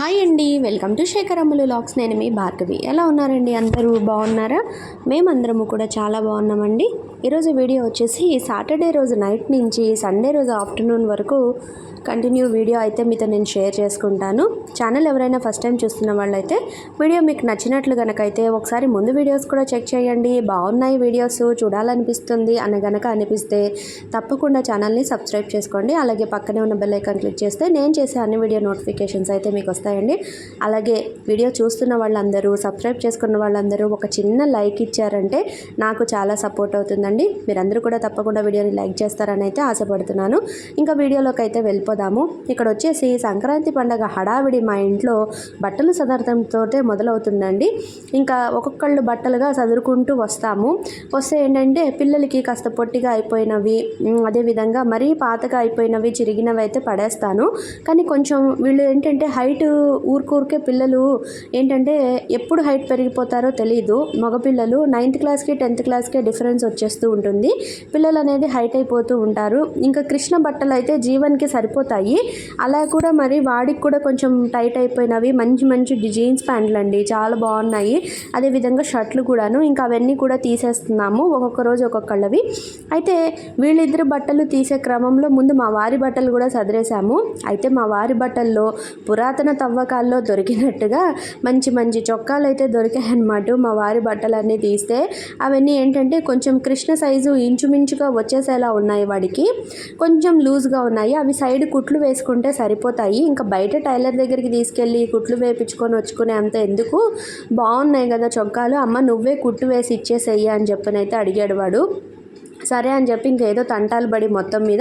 Hi అండి welcome to శేఖరమ్ములు lakhs. నేను మీ భార్గవి. ఎలా ఉన్నారండి? అందరూ బాగున్నారా? మేమందరము కూడా చాలా బాగున్నామండి. ఈరోజు వీడియో వచ్చేసి సాటర్డే రోజు నైట్ నుంచి సండే రోజు ఆఫ్టర్నూన్ వరకు కంటిన్యూ వీడియో అయితే మీతో నేను షేర్ చేసుకుంటాను. ఛానల్ ఎవరైనా ఫస్ట్ టైం చూస్తున్న వాళ్ళైతే వీడియో మీకు నచ్చినట్లు గనక అయితే ఒకసారి ముందు వీడియోస్ కూడా చెక్ చేయండి. బాగున్నాయి వీడియోస్ చూడాలనిపిస్తుంది అని గనక అనిపిస్తే తప్పకుండా ఛానల్ని సబ్స్క్రైబ్ చేసుకోండి. అలాగే పక్కనే ఉన్న బెల్ ఐకాన్ క్లిక్ చేస్తే నేను చేసే అన్ని వీడియో నోటిఫికేషన్స్ అయితే మీకు వస్తాయండి. అలాగే వీడియో చూస్తున్న వాళ్ళందరూ సబ్స్క్రైబ్ చేసుకున్న వాళ్ళందరూ ఒక చిన్న లైక్ ఇచ్చారంటే నాకు చాలా సపోర్ట్ అవుతుందండి. మీరందరూ కూడా తప్పకుండా వీడియోని లైక్ చేస్తారని అయితే ఆశపడుతున్నాను. ఇంకా వీడియోలోకి అయితే వెళ్ళిపోదాము. ఇక్కడ వచ్చేసి సంక్రాంతి పండగ హడావిడి మా ఇంట్లో బట్టలు సదర్థంతో మొదలవుతుందండి. ఇంకా ఒక్కొక్కళ్ళు బట్టలుగా చదువుకుంటూ వస్తాము. వస్తే ఏంటంటే పిల్లలకి కాస్త పొట్టిగా అయిపోయినవి అదేవిధంగా మరీ పాతగా అయిపోయినవి చిరిగినవి అయితే పడేస్తాను. కానీ కొంచెం వీళ్ళు ఏంటంటే హైట్ ఊరికూరికే పిల్లలు ఏంటంటే ఎప్పుడు హైట్ పెరిగిపోతారో తెలియదు మగపిల్లలు నైన్త్ క్లాస్కి టెన్త్ క్లాస్కే డిఫరెన్స్ కనిపిస్తూ ఉంటుంది. పిల్లలు అనేది హైట్ అయిపోతూ ఉంటారు. ఇంకా కృష్ణ బట్టలు అయితే జీవన్కి సరిపోతాయి. అలా కూడా మరి వాడికి కూడా కొంచెం టైట్ అయిపోయినవి మంచి మంచి జీన్స్ ప్యాంట్లు అండి చాలా బాగున్నాయి. అదేవిధంగా షర్ట్లు కూడాను. ఇంకా అవన్నీ కూడా తీసేస్తున్నాము ఒక్కొక్క రోజు ఒక్కొక్కళ్ళవి. అయితే వీళ్ళిద్దరు బట్టలు తీసే క్రమంలో ముందు మా వారి బట్టలు కూడా సదిరేసాము అయితే మా వారి బట్టల్లో పురాతన తవ్వకాల్లో దొరికినట్టుగా మంచి మంచి చొక్కాలు అయితే దొరికాయన్నమాట. మా వారి బట్టలన్నీ తీస్తే అవన్నీ ఏంటంటే కొంచెం కృష్ణ సైజు ఇంచుమించుగా వచ్చేసేలా ఉన్నాయి వాడికి. కొంచెం లూజ్గా ఉన్నాయి. అవి సైడ్ కుట్లు వేసుకుంటే సరిపోతాయి. ఇంకా బయట టైలర్ దగ్గరికి తీసుకెళ్ళి కుట్లు వేపించుకొని వచ్చుకునే అంత ఎందుకు? బాగున్నాయి కదా చొక్కాలు. అమ్మ నువ్వే కుట్టు వేసి ఇచ్చేసేయ్యి అని చెప్పనైతే అడిగాడు వాడు. సరే అని చెప్పి ఇంకేదో తంటాలు పడి మొత్తం మీద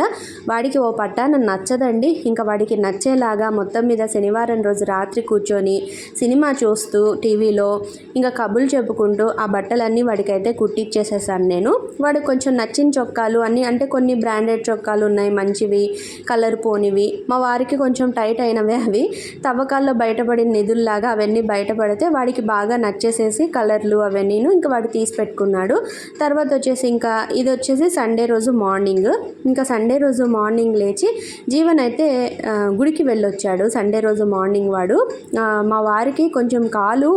వాడికి ఓ పట్టాన నచ్చదండి. ఇంకా వాడికి నచ్చేలాగా మొత్తం మీద శనివారం రోజు రాత్రి కూర్చొని సినిమా చూస్తూ టీవీలో ఇంకా కబుర్లు చెప్పుకుంటూ ఆ బట్టలన్నీ వాడికైతే కుట్టిచ్చేసేసాను నేను. వాడు కొంచెం నచ్చిన చొక్కాలు అన్నీ అంటే కొన్ని బ్రాండెడ్ చొక్కాలు ఉన్నాయి మంచివి కలర్ పోనివి. మా వారికి కొంచెం టైట్ అయినవే అవి. తవ్వకాల్లో బయటపడిన నిధుల్లాగా అవన్నీ బయటపడితే వాడికి బాగా నచ్చేసేసి కలర్లు అవన్నీను ఇంకా వాడు తీసి పెట్టుకున్నాడు. తర్వాత వచ్చేసి ఇంకా ఇది వచ్చి వచ్చేసి సండే రోజు మార్నింగ్. ఇంకా సండే రోజు మార్నింగ్ లేచి జీవన్ అయితే గుడికి వెళ్ళొచ్చాడు సండే రోజు మార్నింగ్ వాడు. మా వారికి కొంచెం కాలు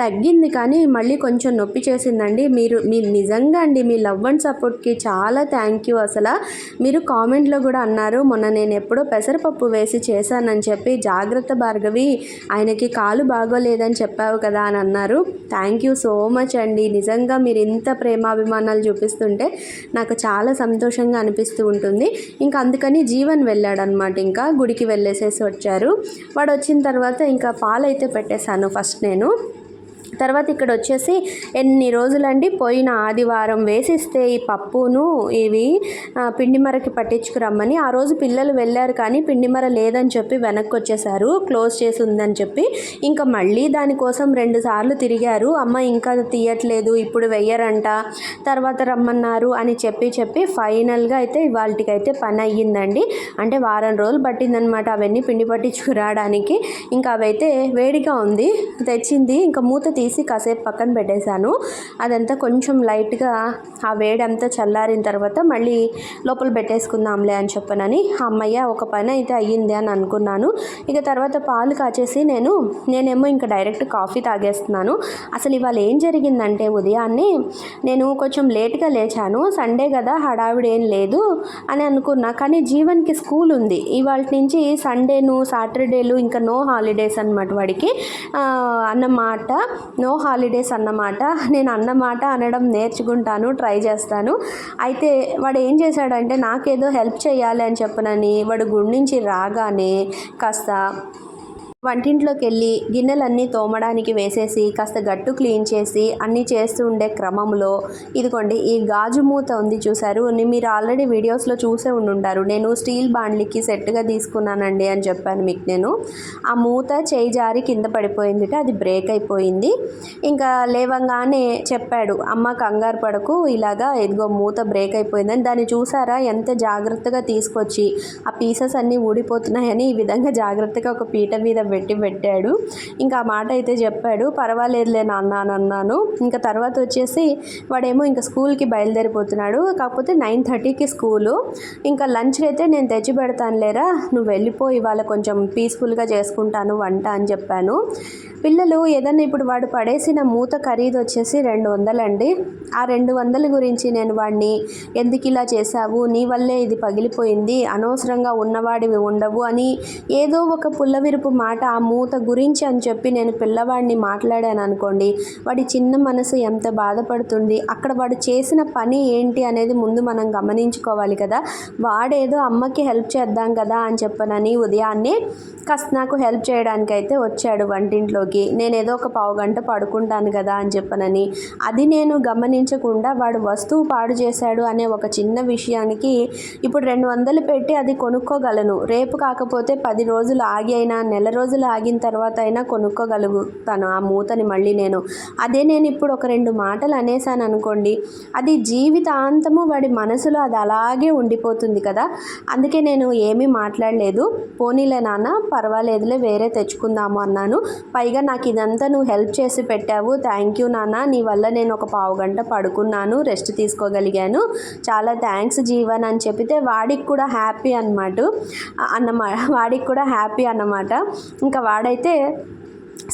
తగ్గింది కానీ మళ్ళీ కొంచెం నొప్పి చేసిందండి. మీరు మీ నిజంగా అండి మీ లవ్ అండ్ సపోర్ట్కి చాలా థ్యాంక్ యూ అసలు. మీరు కామెంట్లో కూడా అన్నారు మొన్న నేను ఎప్పుడో పెసరపప్పు వేసి చేశానని చెప్పి జాగ్రత్త భార్గవి ఆయనకి కాలు బాగోలేదని చెప్పావు కదా అని అన్నారు. థ్యాంక్ యూ సో మచ్ అండి. నిజంగా మీరు ఇంత ప్రేమాభిమానాలు చూపిస్తుంటే నాకు చాలా సంతోషంగా అనిపిస్తూ ఉంటుంది. ఇంకా అందుకని జీవన్ వెళ్ళాడనమాట ఇంకా గుడికి వెళ్ళేసేసి వచ్చారు. వాడు వచ్చిన తర్వాత ఇంకా పాలైతే పెట్టేశాను ఫస్ట్ నేను. తర్వాత ఇక్కడ వచ్చేసి ఎన్ని రోజులండి? పోయిన ఆదివారం వేసిస్తే ఈ పప్పును ఇవి పిండిమరకి పిండి మరకి పట్టించుకురమ్మని. ఆ రోజు పిల్లలు వెళ్ళారు కానీ పిండి మర లేదని చెప్పి వెనక్కి వచ్చేసారు క్లోజ్ చేసి ఉందని చెప్పి. ఇంకా మళ్ళీ దానికోసం రెండు సార్లు తిరిగారు. అమ్మ ఇంకా తీయట్లేదు ఇప్పుడు వెయ్యరంట తర్వాత రమ్మన్నారు అని చెప్పి చెప్పి ఫైనల్గా అయితే ఇవాళకైతే పని అయ్యిందండి. అంటే వారం రోజులు పట్టిందనమాట అవన్నీ పిండి పట్టించుకురావడానికి. ఇంకా అవైతే వేడిగా ఉంది తెచ్చింది. ఇంకా మూత తీ తీసి కాసేపు పక్కన పెట్టేశాను. అదంతా కొంచెం లైట్గా ఆ వేడంతా చల్లారిన తర్వాత మళ్ళీ లోపల పెట్టేసుకుందాంలే అని చెప్పనని అమ్మయ్య ఒక పని అయితే అయ్యింది అని అనుకున్నాను. ఇక తర్వాత పాలు కాచేసి నేను నేనేమో ఇంకా డైరెక్ట్ కాఫీ తాగేస్తున్నాను. అసలు ఇవాళ ఏం జరిగిందంటే ఉదయాన్నే నేను కొంచెం లేట్గా లేచాను. సండే కదా హడావిడి ఏం లేదు అని అనుకున్నా. కానీ జీవన్కి స్కూల్ ఉంది. ఇవాళ నుంచి సండేను సాటర్డేలు ఇంకా నో హాలిడేస్ అనమాట వాడికి. అన్నమాట. నో హాలిడేస్ అన్నమాట. నేను అన్నమాట అనడం నేర్చుకుంటాను ట్రై చేస్తాను. అయితే వాడు ఏం చేశాడంటే నాకేదో హెల్ప్ చేయాలి అని చెప్పనని వాడు గుడి నుంచి రాగానే కాస్త వంటింట్లోకి వెళ్ళి గిన్నెలన్నీ తోమడానికి వేసేసి కాస్త గట్టు క్లీన్ చేసి అన్నీ చేస్తూ ఉండే క్రమంలో ఇదిగోండి ఈ గాజు మూత ఉంది చూసారు మీరు ఆల్రెడీ వీడియోస్లో చూసే ఉండుంటారు. నేను స్టీల్ బాండ్లీకి సెట్గా తీసుకున్నానండి అని చెప్పాను మీకు నేను. ఆ మూత చేయి జారి కింద పడిపోయింది అది బ్రేక్ అయిపోయింది. ఇంకా లేవంగానే చెప్పాడు అమ్మ కంగారు పడకు ఇలాగా ఇదిగో మూత బ్రేక్ అయిపోయిందని. దాన్ని చూసారా? ఎంత జాగ్రత్తగా తీసుకొచ్చి ఆ పీసెస్ అన్నీ ఊడిపోతున్నాయని ఈ విధంగా జాగ్రత్తగా ఒక పీట మీద పెట్టి పెట్టాడు. ఇంకా ఆ మాట అయితే చెప్పాడు. పర్వాలేదులే నాన్న అని అన్నాను ఇంకా తర్వాత వచ్చేసి వాడేమో ఇంకా స్కూల్కి బయలుదేరిపోతున్నాడు. కాకపోతే నైన్ థర్టీకి స్కూలు. ఇంకా లంచ్ అయితే నేను తెచ్చి పెడతాను లేరా? నువ్వు వెళ్ళిపో ఇవాళ కొంచెం పీస్ఫుల్గా చేసుకుంటాను వంట అని చెప్పాను. పిల్లలు ఏదన్నా ఇప్పుడు వాడు పడేసిన మూత ఖరీదు వచ్చేసి రెండు వందలండి ఆ రెండు వందల గురించి నేను వాడిని ఎందుకు ఇలా చేశావు? నీ వల్లే ఇది పగిలిపోయింది. అనవసరంగా ఉన్నవాడివి ఉండవు అని ఏదో ఒక పుల్లవిరుపు మాట ఆ మూత గురించి అని చెప్పి నేను పిల్లవాడిని మాట్లాడాను అనుకోండి వాడి చిన్న మనసు ఎంత బాధపడుతుంది అక్కడ వాడు చేసిన పని ఏంటి అనేది ముందు మనం గమనించుకోవాలి కదా. వాడేదో అమ్మకి హెల్ప్ చేద్దాం కదా అని చెప్పనని ఉదయాన్నే కాస్త నాకు హెల్ప్ చేయడానికి అయితే వచ్చాడు వంటింట్లోకి. నేను ఏదో ఒక పావు గంట పడుకుంటాను కదా అని చెప్పనని. అది నేను గమనించకుండా వాడు వస్తువు పాడు చేశాడు అనే ఒక చిన్న విషయానికి ఇప్పుడు రెండు వందలు పెట్టి అది కొనుక్కోగలను. రేపు కాకపోతే పది రోజులు ఆగి అయినా నెల రోజులు ఆగిన తర్వాత అయినా కొనుక్కోగలుగుతాను ఆ మూతని మళ్ళీ నేను. అదే నేను ఇప్పుడు ఒక రెండు మాటలు అనేసాను అనుకోండి అది జీవితాంతము వాడి మనసులో అది అలాగే ఉండిపోతుంది కదా. అందుకే నేను ఏమీ మాట్లాడలేదు. పోనీలే నాన్న పర్వాలేదులే వేరే తెచ్చుకుందాము అన్నాను. పైగా నాకు ఇదంతా నువ్వు హెల్ప్ చేసి పెట్టావు. థ్యాంక్ యూ నాన్న. నీ వల్ల నేను ఒక పావు గంట పడుకున్నాను రెస్ట్ తీసుకోగలిగాను. చాలా థ్యాంక్స్ జీవన్ అని చెప్పితే వాడికి కూడా హ్యాపీ అన్నమాట. అన్నమాట వాడికి కూడా హ్యాపీ అన్నమాట. ఇంకా వాడైతే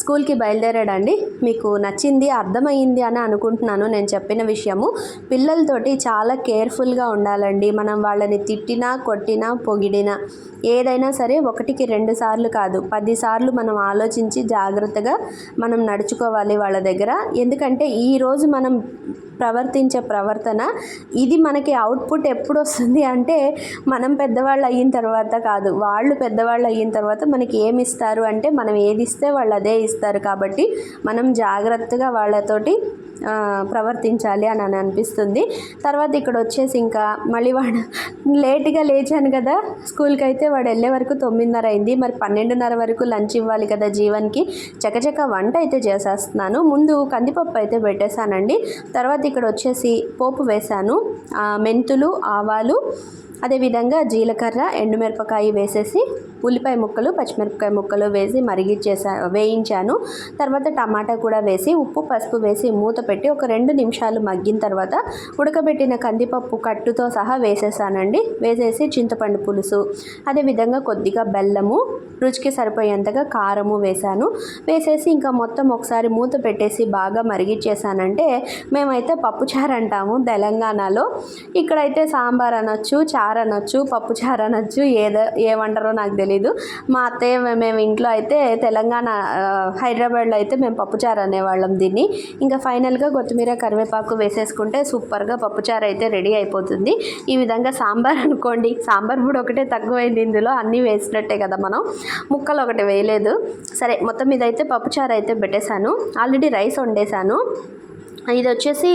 స్కూల్కి బయలుదేరాడండి. మీకు నచ్చింది అర్థమైంది అని అనుకుంటున్నాను నేను చెప్పిన విషయము. పిల్లలతోటి చాలా కేర్ఫుల్గా ఉండాలండి. మనం వాళ్ళని తిట్టినా కొట్టినా పొగిడినా ఏదైనా సరే ఒకటికి రెండు సార్లు కాదు పదిసార్లు మనం ఆలోచించి జాగ్రత్తగా మనం నడుచుకోవాలి వాళ్ళ దగ్గర. ఎందుకంటే ఈరోజు మనం ప్రవర్తించే ప్రవర్తన ఇది మనకి అవుట్పుట్ ఎప్పుడు వస్తుంది అంటే మనం పెద్దవాళ్ళు అయిన తర్వాత కాదు. వాళ్ళు పెద్దవాళ్ళు అయిన తర్వాత మనకి ఏమి ఇస్తారు అంటే మనం ఏది ఇస్తే వాళ్ళు అదే ఇస్తారు కాబట్టి మనం జాగ్రత్తగా వాళ్ళతోటి ప్రవర్తించాలి అని అని అనిపిస్తుంది. తర్వాత ఇక్కడ వచ్చేసి ఇంకా మళ్ళీ వాడు లేట్గా లేచాను కదా స్కూల్కి అయితే వాడు వెళ్ళే వరకు తొమ్మిదిన్నర అయింది. మరి పన్నెండున్నర వరకు లంచ్ ఇవ్వాలి కదా జీవన్కి. చకచక వంట అయితే చేసేస్తున్నాను. ముందు కందిపప్పు అయితే పెట్టేశానండి. తర్వాత ఇక్కడ వచ్చేసి పోపు వేశాను. మెంతులు ఆవాలు అదేవిధంగా జీలకర్ర ఎండుమిరపకాయ వేసేసి ఉల్లిపాయ ముక్కలు పచ్చిమిరపకాయ ముక్కలు వేసి మరిగిచ్చేసా వేయించాను. తర్వాత టమాటా కూడా వేసి ఉప్పు పసుపు వేసి మూత పెట్టి ఒక రెండు నిమిషాలు మగ్గిన తర్వాత ఉడకబెట్టిన కందిపప్పు కట్టుతో సహా వేసేసానండి. వేసేసి చింతపండు పులుసు అదేవిధంగా కొద్దిగా బెల్లము రుచికి సరిపోయేంతగా కారము వేశాను వేసేసి ఇంకా మొత్తం ఒకసారి మూత పెట్టేసి బాగా మరిగిచ్చేసానంటే మేమైతే పప్పుచారు అంటాము తెలంగాణలో. ఇక్కడైతే సాంబార్ అనొచ్చు చారు అనొచ్చు పప్పుచారు అనొచ్చు ఏదో ఏమంటారో నాకు తెలీదు. మా అత్తయ్య మేము ఇంట్లో అయితే తెలంగాణ హైదరాబాద్లో అయితే మేము పప్పుచారు అనేవాళ్ళం దీన్ని. ఇంకా ఫైనల్గా కొత్తిమీర కరివేపాకు వేసేసుకుంటే సూపర్గా పప్పుచారు అయితే రెడీ అయిపోతుంది. ఈ విధంగా సాంబార్ అనుకోండి సాంబార్ కూడా ఒకటే తక్కువైంది ఇందులో అన్నీ వేసినట్టే కదా మనం. ముక్కలు ఒకటి వేయలేదు. సరే మొత్తం ఇదైతే పప్పుచారు అయితే పెట్టేశాను. ఆల్రెడీ రైస్ వండేశాను. ఇది వచ్చేసి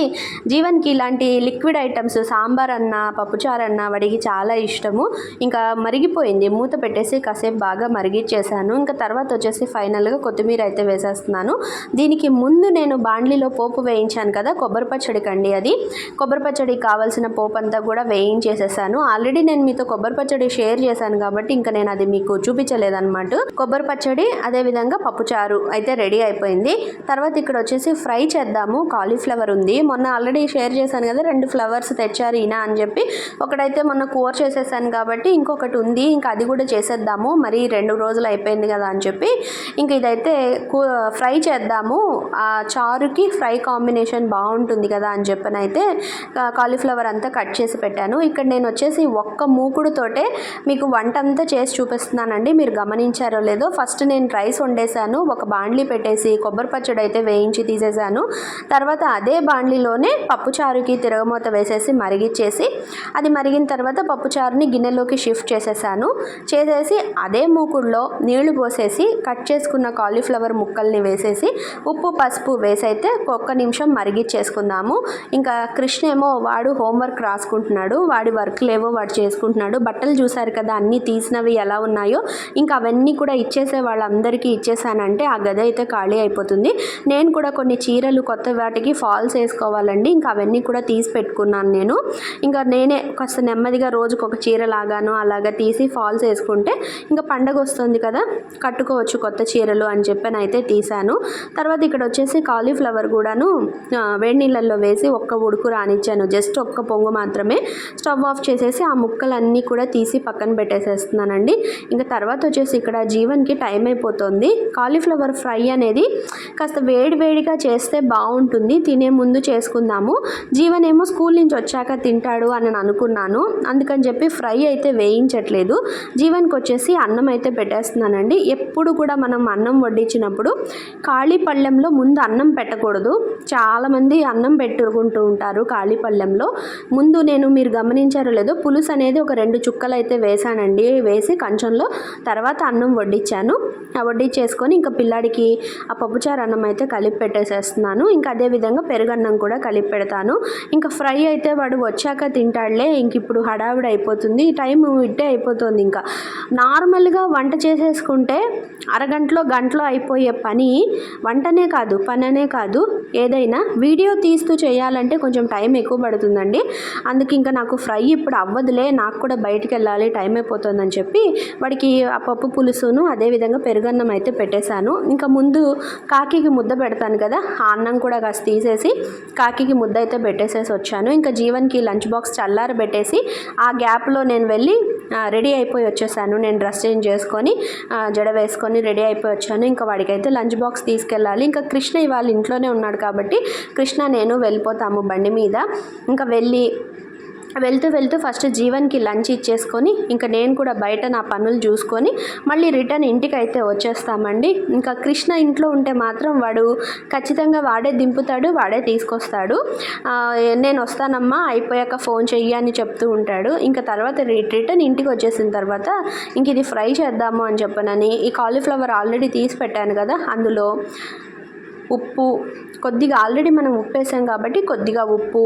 జీవన్కి ఇలాంటి లిక్విడ్ ఐటమ్స్ సాంబార్ అన్న పప్పుచారు అన్న వాడికి చాలా ఇష్టము. ఇంకా మరిగిపోయింది. మూత పెట్టేసి కాసేపు బాగా మరిగిచ్చేసాను. ఇంకా తర్వాత వచ్చేసి ఫైనల్గా కొత్తిమీర అయితే వేసేస్తున్నాను. దీనికి ముందు నేను బాండ్లీలో పోపు వేయించాను కదా కొబ్బరి పచ్చడికి అండి అది. కొబ్బరి పచ్చడికి కావాల్సిన పోపు అంతా కూడా వేయించేసేసాను. ఆల్రెడీ నేను మీతో కొబ్బరి పచ్చడి షేర్ చేశాను కాబట్టి ఇంకా నేను అది మీకు చూపించలేదన్నమాట. కొబ్బరి పచ్చడి అదేవిధంగా పప్పుచారు అయితే రెడీ అయిపోయింది. తర్వాత ఇక్కడ వచ్చేసి ఫ్రై చేద్దాము కాలీఫ్లవర్ ఫ్లవర్ ఉంది. మొన్న ఆల్రెడీ షేర్ చేశాను కదా రెండు ఫ్లవర్స్ తెచ్చారు ఈయన అని చెప్పి. ఒకటైతే మొన్న కూర చేసేసాను కాబట్టి ఇంకొకటి ఉంది. ఇంకా అది కూడా చేసేద్దాము. మరి రెండు రోజులు అయిపోయింది కదా అని చెప్పి. ఇంక ఇదైతే కూ ఫ్రై చేద్దాము. ఆ చారుకి ఫ్రై కాంబినేషన్ బాగుంటుంది కదా అని చెప్పని అయితే కాలీఫ్లవర్ అంతా కట్ చేసి పెట్టాను. ఇక్కడ నేను వచ్చేసి ఒక్క మూకుడుతోటే మీకు వంట అంతా చేసి చూపిస్తున్నానండి. మీరు గమనించారో లేదో. ఫస్ట్ నేను రైస్ వండేసాను ఒక బాండ్లీ పెట్టేసి కొబ్బరి పచ్చడి అయితే వేయించి తీసేసాను తర్వాత అదే బాండ్లీలోనే పప్పుచారుకి తిరగమూత వేసేసి మరిగిచ్చేసి అది మరిగిన తర్వాత పప్పుచారుని గిన్నెలోకి షిఫ్ట్ చేసేసాను. చేసేసి అదే మూకుడులో నీళ్ళు పోసేసి కట్ చేసుకున్న కాలీఫ్లవర్ ముక్కల్ని వేసేసి ఉప్పు పసుపు వేసి అయితే ఒక్క నిమిషం మరిగిచ్చేసుకుందాము. ఇంకా కృష్ణ ఏమో వాడు హోంవర్క్ రాసుకుంటున్నాడు వాడి వర్క్ లేవో వాడు చేసుకుంటున్నాడు బట్టలు చూశారు కదా అన్నీ తీసినవి ఎలా ఉన్నాయో ఇంకా అవన్నీ కూడా ఇచ్చేసే వాళ్ళందరికీ ఇచ్చేసానంటే ఆ గది అయితే ఖాళీ అయిపోతుంది. నేను కూడా కొన్ని చీరలు కొత్త వాటికి ఫాల్స్ వేసుకోవాలండి. ఇంకా అవన్నీ కూడా తీసి పెట్టుకున్నాను నేను. ఇంకా నేనే కాస్త నెమ్మదిగా రోజుకు ఒక చీర లాగాను అలాగా తీసి ఫాల్స్ వేసుకుంటే ఇంకా పండగ వస్తుంది కదా కట్టుకోవచ్చు కొత్త చీరలు అని చెప్పి అయితే తీశాను. తర్వాత ఇక్కడ వచ్చేసి కాలీఫ్లవర్ కూడాను వేడి నీళ్ళల్లో వేసి ఒక్క ఉడుకు రానిచ్చాను. జస్ట్ ఒక్క పొంగు మాత్రమే. స్టవ్ ఆఫ్ చేసేసి ఆ ముక్కలన్నీ కూడా తీసి పక్కన పెట్టేసేస్తున్నానండి. ఇంకా తర్వాత వచ్చేసి ఇక్కడ జీవన్కి టైం అయిపోతుంది. కాలీఫ్లవర్ ఫ్రై అనేది కాస్త వేడి వేడిగా చేస్తే బాగుంటుంది. తినే ముందు చేసుకుందాము. జీవనేమో స్కూల్ నుంచి వచ్చాక తింటాడు అని నేను అనుకున్నాను. అందుకని చెప్పి ఫ్రై అయితే వేయించట్లేదు. జీవన్కి వచ్చేసి అన్నం అయితే పెట్టేస్తున్నానండి. ఎప్పుడు కూడా మనం అన్నం వడ్డించినప్పుడు ఖాళీ పళ్ళెంలో ముందు అన్నం పెట్టకూడదు. చాలామంది అన్నం పెట్టుకుంటూ ఉంటారు ఖాళీ పళ్ళెంలో. ముందు నేను మీరు గమనించారో లేదో పులుసు అనేది ఒక రెండు చుక్కలు అయితే వేసానండి వేసి కంచంలో తర్వాత అన్నం వడ్డించాను. ఆ వడ్డించేసుకొని ఇంకా పిల్లాడికి ఆ పప్పుచారు అన్నం అయితే కలిపి పెట్టేసేస్తున్నాను. ఇంకా అదే విధంగా పెరుగన్నం కూడా కలిపి పెడతాను. ఇంకా ఫ్రై అయితే వాడు వచ్చాక తింటాడులే ఇంక ఇప్పుడు హడావిడి అయిపోతుంది. టైం ఇట్టే అయిపోతుంది ఇంకా. నార్మల్గా వంట చేసేసుకుంటే అరగంటలో గంటలో అయిపోయే పని వంటనే కాదు పననే కాదు. ఏదైనా వీడియో తీస్తూ చేయాలంటే కొంచెం టైం ఎక్కువ పడుతుందండి. అందుకే ఇంకా నాకు ఫ్రై ఇప్పుడు అవ్వదులే నాకు కూడా బయటికి వెళ్ళాలి టైం అయిపోతుందని చెప్పి వాడికి ఆ పప్పు పులుసును అదేవిధంగా పెరుగన్నం అయితే పెట్టేశాను. ఇంకా ముందు కాకికి ముద్ద పెడతాను కదా ఆ అన్నం కూడా కాస్త తీసి తీసేసి కాకికి ముద్ద అయితే పెట్టేసేసి వచ్చాను. ఇంకా జీవన్కి లంచ్ బాక్స్ చల్లారబెట్టేసి ఆ గ్యాప్లో నేను వెళ్ళి రెడీ అయిపోయి వచ్చేసాను. నేను డ్రెస్ చేంజ్ చేసుకొని జడ వేసుకొని రెడీ అయిపోయి వచ్చాను. ఇంకా వాడికైతే లంచ్ బాక్స్ తీసుకెళ్ళాలి. ఇంకా కృష్ణ ఇవాళ ఇంట్లోనే ఉన్నాడు కాబట్టి కృష్ణ నేను వెళ్ళిపోతాము బండి మీద. ఇంకా వెళ్ళి వెళ్తూ వెళ్తూ ఫస్ట్ జీవన్కి లంచ్ ఇచ్చేసుకొని ఇంకా నేను కూడా బయట నా పనులు చూసుకొని మళ్ళీ రిటర్న్ ఇంటికి అయితే వచ్చేస్తామండి. ఇంకా కృష్ణ ఇంట్లో ఉంటే మాత్రం వాడు ఖచ్చితంగా వాడే దింపుతాడు వాడే తీసుకొస్తాడు. నేను వస్తానమ్మా అయిపోయాక ఫోన్ చెయ్యి అని చెప్తూ ఉంటాడు. ఇంకా తర్వాత రి- రిటర్న్ ఇంటికి వచ్చేసిన తర్వాత ఇంక ఇది ఫ్రై చేద్దాము అని చెప్పనని ఈ కాలీఫ్లవర్ ఆల్రెడీ తీసి పెట్టాను కదా అందులో. ఉప్పు. కొద్దిగా ఆల్రెడీ మనం ఉప్పు వేసాం కాబట్టి కొద్దిగా ఉప్పు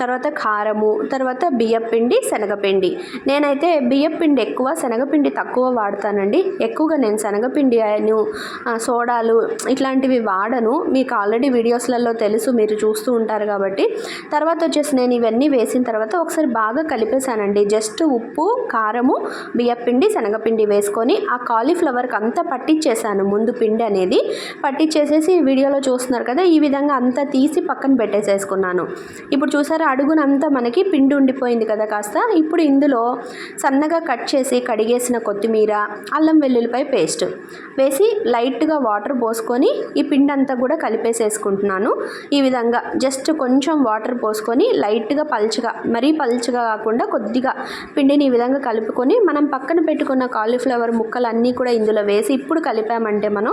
తర్వాత కారము తర్వాత బియ్యపిండి శనగపిండి. నేనైతే బియ్యపిండి ఎక్కువ శనగపిండి తక్కువ వాడతానండి. ఎక్కువగా నేను శనగపిండి అను సోడాలు ఇట్లాంటివి వాడను. మీకు ఆల్రెడీ వీడియోస్లలో తెలుసు మీరు చూస్తూ ఉంటారు కాబట్టి. తర్వాత వచ్చేసి నేను ఇవన్నీ వేసిన తర్వాత ఒకసారి బాగా కలిపేశానండి. జస్ట్ ఉప్పు కారము బియ్యపిండి శనగపిండి వేసుకొని ఆ కాలీఫ్లవర్కి అంతా పట్టించేసాను ముందు పిండి అనేది పట్టించేసేసి వీడియోలో చూస్తున్నారు కదా ఈ విధంగా అంతా తీసి పక్కన పెట్టేసేసుకున్నాను. ఇప్పుడు చూసారా అడుగునంతా మనకి పిండి ఉండిపోయింది కదా కాస్త. ఇప్పుడు ఇందులో సన్నగా కట్ చేసి కడిగేసిన కొత్తిమీర అల్లం వెల్లుల్లిపై పేస్ట్ వేసి లైట్గా వాటర్ పోసుకొని ఈ పిండి అంతా కూడా కలిపేసేసుకుంటున్నాను. ఈ విధంగా జస్ట్ కొంచెం వాటర్ పోసుకొని లైట్గా పల్చగా మరీ పల్చగా కాకుండా కొద్దిగా పిండిని ఈ విధంగా కలుపుకొని మనం పక్కన పెట్టుకున్న కాలీఫ్లవర్ ముక్కలు అన్నీ కూడా ఇందులో వేసి ఇప్పుడు కలిపామంటే మనం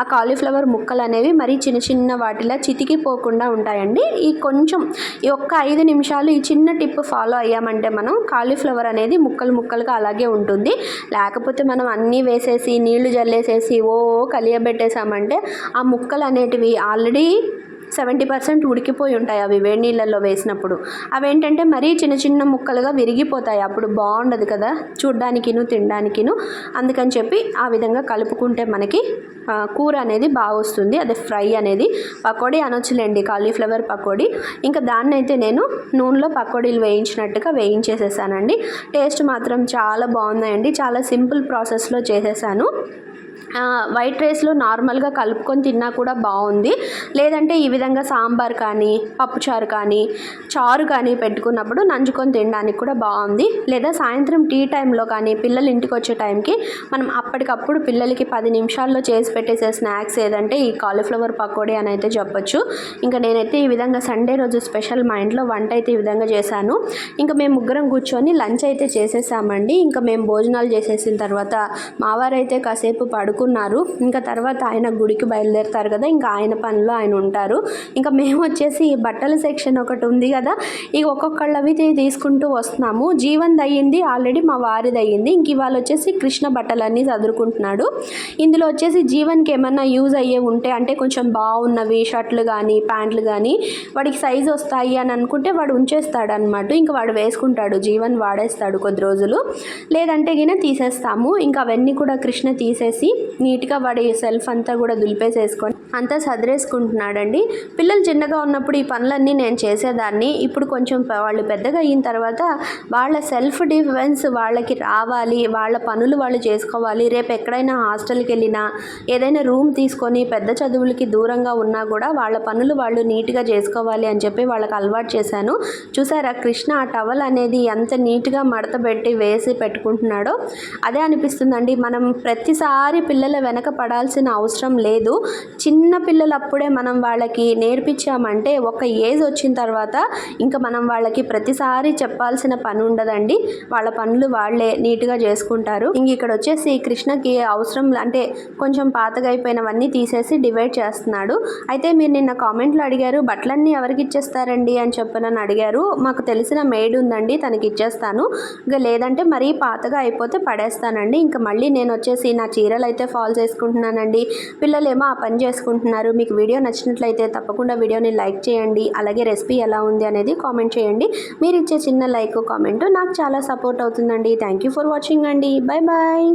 ఆ కాలీఫ్లవర్ ముక్కలు అనేవి మరీ చిన్న చిన్న వాటిలా చితికిపోకుండా ఉంటాయండి. ఈ కొంచెం ఈ ఒక్క ఐదు నిమిషాలు ఈ చిన్న టిప్ ఫాలో అయ్యామంటే మనం కాలీఫ్లవర్ అనేది ముక్కలు ముక్కలుగా అలాగే ఉంటుంది. లేకపోతే మనం అన్నీ వేసేసి నీళ్ళు జల్లేసేసి ఓ కలియబెట్టేసామంటే ఆ ముక్కలు అనేటివి ఆల్రెడీ సెవెంటీ పర్సెంట్ ఉడికిపోయి ఉంటాయి అవి వేడి నీళ్ళల్లో వేసినప్పుడు. అవి ఏంటంటే మరీ చిన్న చిన్న ముక్కలుగా విరిగిపోతాయి. అప్పుడు బాగుండదు కదా? చూడ్డానికిను తినడానికిను. అందుకని చెప్పి ఆ విధంగా కలుపుకుంటే మనకి కూర అనేది బాగా వస్తుంది అదే ఫ్రై అనేది. పకోడీ అనొచ్చులేండి కాలీఫ్లవర్ పకోడీ. ఇంకా దాన్ని అయితే నేను నూనెలో పకోడీలు వేయించినట్టుగా వేయించేసేసానండి. టేస్ట్ మాత్రం చాలా బాగున్నాయండి. చాలా సింపుల్ ప్రాసెస్లో చేసేసాను. వైట్ రైస్లో నార్మల్గా కలుపుకొని తిన్నా కూడా బాగుంది. లేదంటే ఈ విధంగా సాంబార్ కానీ పప్పుచారు కానీ చారు కానీ పెట్టుకున్నప్పుడు నంచుకొని తినడానికి కూడా బాగుంది. లేదా సాయంత్రం టీ టైంలో కానీ పిల్లలు ఇంటికి వచ్చే టైంకి మనం అప్పటికప్పుడు పిల్లలకి పది నిమిషాల్లో చేసి పెట్టేసే స్నాక్స్ ఏదంటే ఈ కాలీఫ్లవర్ పకోడీ అని అయితే చెప్పొచ్చు. ఇంకా నేనైతే ఈ విధంగా సండే రోజు స్పెషల్ మా ఇంట్లో వంట అయితే ఈ విధంగా చేశాను. ఇంకా మేము ముగ్గురం కూర్చొని లంచ్ అయితే చేసేసామండి. ఇంకా మేము భోజనాలు చేసేసిన తర్వాత మావారైతే కాసేపు పడుకున్నారు. ఇంకా తర్వాత ఆయన గుడికి బయలుదేరుతారు కదా ఇంకా ఆయన పనిలో ఆయన ఉంటారు. ఇంకా మేము వచ్చేసి ఈ బట్టల సెక్షన్ ఒకటి ఉంది కదా ఇక ఒక్కొక్కళ్ళవి తీసుకుంటూ వస్తున్నాము. జీవన్ అయ్యింది ఆల్రెడీ మా వారిది అయ్యింది ఇంక ఇవాళ వచ్చేసి కృష్ణ బట్టలన్నీ చదువుకుంటున్నాడు ఇందులో వచ్చేసి జీవన్కి ఏమన్నా యూజ్ అయ్యే ఉంటే అంటే కొంచెం బాగున్నవి షర్ట్లు కానీ ప్యాంట్లు కానీ వాడికి సైజు వస్తాయి అని అనుకుంటే వాడు ఉంచేస్తాడు అనమాట ఇంకా వాడు వేసుకుంటాడు జీవన్ వాడేస్తాడు కొద్ది రోజులు. లేదంటే గిన తీసేస్తాము. ఇంకా అవన్నీ కూడా కృష్ణ తీసేసి నీట్గా వాడి సెల్ఫ్ అంతా కూడా దులిపేసేసుకొని అంతా సదిరేసుకుంటున్నాడండి. పిల్లలు చిన్నగా ఉన్నప్పుడు ఈ పనులన్నీ నేను చేసేదాన్ని. ఇప్పుడు కొంచెం వాళ్ళు పెద్దగా అయిన తర్వాత వాళ్ళ సెల్ఫ్ డిఫెన్స్ వాళ్ళకి రావాలి వాళ్ళ పనులు వాళ్ళు చేసుకోవాలి. రేపు ఎక్కడైనా హాస్టల్కి వెళ్ళినా ఏదైనా రూమ్ తీసుకొని పెద్ద చదువులకి దూరంగా ఉన్నా కూడా వాళ్ళ పనులు వాళ్ళు నీట్గా చేసుకోవాలి అని చెప్పి వాళ్ళకి అలవాటు చేశాను. చూసారా కృష్ణ ఆ టవల్ అనేది ఎంత నీట్గా మడత పెట్టి వేసి పెట్టుకుంటున్నాడో? అదే అనిపిస్తుందండి. మనం ప్రతిసారి పిల్లల వెనక పడాల్సిన అవసరం లేదు. చిన్న పిల్లలప్పుడే మనం వాళ్ళకి నేర్పించామంటే ఒక ఏజ్ వచ్చిన తర్వాత ఇంకా మనం వాళ్ళకి ప్రతిసారి చెప్పాల్సిన పని ఉండదండి. వాళ్ళ పనులు వాళ్ళే నీట్గా చేసుకుంటారు. ఇంక ఇక్కడ వచ్చేసి కృష్ణకి అవసరం అంటే కొంచెం పాతగా అయిపోయినవన్నీ తీసేసి డివైడ్ చేస్తున్నాడు. అయితే మీరు నిన్న కామెంట్లో అడిగారు బట్టలన్నీ ఎవరికి ఇచ్చేస్తారండి అని చెప్పనని అడిగారు. మాకు తెలిసిన మేడ్ ఉందండి తనకి ఇచ్చేస్తాను. ఇంకా లేదంటే మరీ పాతగా అయిపోతే పడేస్తానండి. ఇంకా మళ్ళీ నేను వచ్చేసి నా చీరలు అయితే ఫాల్స్ వేసుకుంటున్నానండి పిల్లలేమో ఆ పని చేసుకుంటున్నారు. మీకు వీడియో నచ్చినట్లయితే తప్పకుండా వీడియోని లైక్ చేయండి. అలాగే రెసిపీ ఎలా ఉంది అనేది కామెంట్ చేయండి. మీరు ఇచ్చే చిన్న లైక్ కామెంట్ నాకు చాలా సపోర్ట్ అవుతుందండి. థ్యాంక్ యూ ఫర్ వాచింగ్ అండి. Bye bye